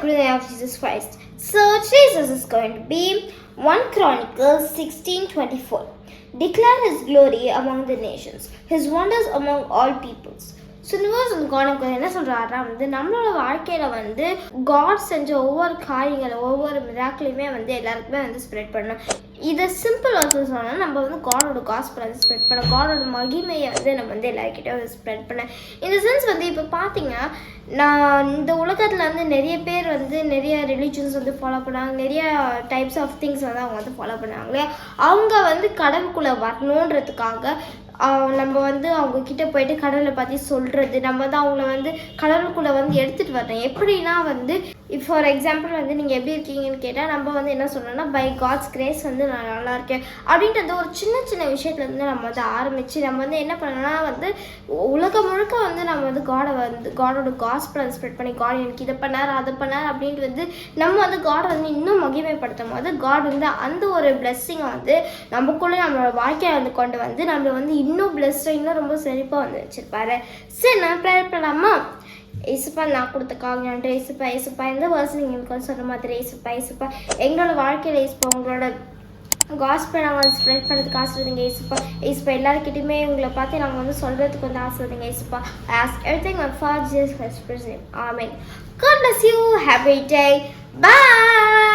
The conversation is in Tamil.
good name of Jesus Christ. So Jesus is going to be 1 Chronicles 16:24. Declare his glory among the nations, his wonders among all peoples. So universal என்ன சொல்கிறாருன்னா வந்து நம்மளோட வாழ்க்கையில் வந்து காட் செஞ்ச ஒவ்வொரு காரியங்களும் ஒவ்வொரு மிராக்கிலையுமே வந்து எல்லாருக்குமே வந்து ஸ்ப்ரெட் பண்ணணும். இதை சிம்பிள் வந்து சொன்னால் நம்ம வந்து காடோட காஸ்பிள் வந்து ஸ்ப்ரெட் பண்ண காடோட மகிமையை வந்து நம்ம வந்து எல்லாருக்கிட்டே வந்து ஸ்ப்ரெட் பண்ண. இந்த சென்ஸ் வந்து இப்போ பார்த்தீங்கன்னா நான் இந்த உலகத்தில் வந்து நிறைய பேர் வந்து நிறைய ரிலீஜன்ஸ் வந்து ஃபாலோ பண்ணாங்க நிறைய டைப்ஸ் ஆஃப் திங்ஸ் வந்து அவங்க வந்து ஃபாலோ பண்ணாங்களே அவங்க வந்து கடவுளுக்குள்ளே வரணுன்றதுக்காக நம்ம வந்து அவங்க கிட்ட போயிட்டு கடவுளை பற்றி சொல்கிறது நம்ம வந்து அவங்கள வந்து கடவுளுக்குள்ளே வந்து எடுத்துகிட்டு வரணும் எப்படின்னா வந்து இப்போ ஃபார் எக்ஸாம்பிள் வந்து நீங்கள் எப்படி இருக்கீங்கன்னு கேட்டால் நம்ம வந்து என்ன சொல்லணும்னா பை காட்ஸ் கிரேஸ் வந்து நான் நல்லா இருக்கேன். அப்படின்றது ஒரு சின்ன சின்ன விஷயத்துலேருந்து நம்ம வந்து ஆரம்பித்து நம்ம வந்து என்ன பண்ணணும்னா வந்து உலகம் முழுக்க வந்து நம்ம வந்து காடை வந்து காடோட காஸ்பிள் ஸ்ப்ரெட் பண்ணி காட் எனக்கு இதை பண்ணார் அதை பண்ணார் அப்படின்ட்டு வந்து நம்ம வந்து காடை வந்து இன்னும் மகிமைப்படுத்தும் போது காட் வந்து அந்த ஒரு பிளெஸ்ஸிங்கை வந்து நமக்குள்ளே நம்மளோட வாழ்க்கையை வந்து கொண்டு வந்து நம்மளை வந்து இன்னும் பிளெஸ்ஸாக இன்னும் ரொம்ப செழிப்பாக வந்து வச்சுருப்பாரு. சரி நான் ப்ரேயர் பண்ணலாமா? இசுப்பா நான் கொடுத்த காங்கன்ட்டு இசுப்பா இசுப்பா எந்த வருஷம் நீங்கள் எனக்கு சொன்ன மாதிரி இசுப்பா ஏசுப்பா எங்களோட வாழ்க்கையில் இசுப்பா உங்களோட காஸ்பை நாங்கள் ஸ்ப்ரெட் பண்ணுறதுக்கு ஆசைப்படுங்க இசுப்பா இசுப்பா எல்லாருக்கிட்டையுமே உங்களை பார்த்து நாங்கள் வந்து சொல்கிறதுக்கு வந்து ஆசைப்படுங்க இசுப்பா ask everything my for Jesus amen God bless you happy day bye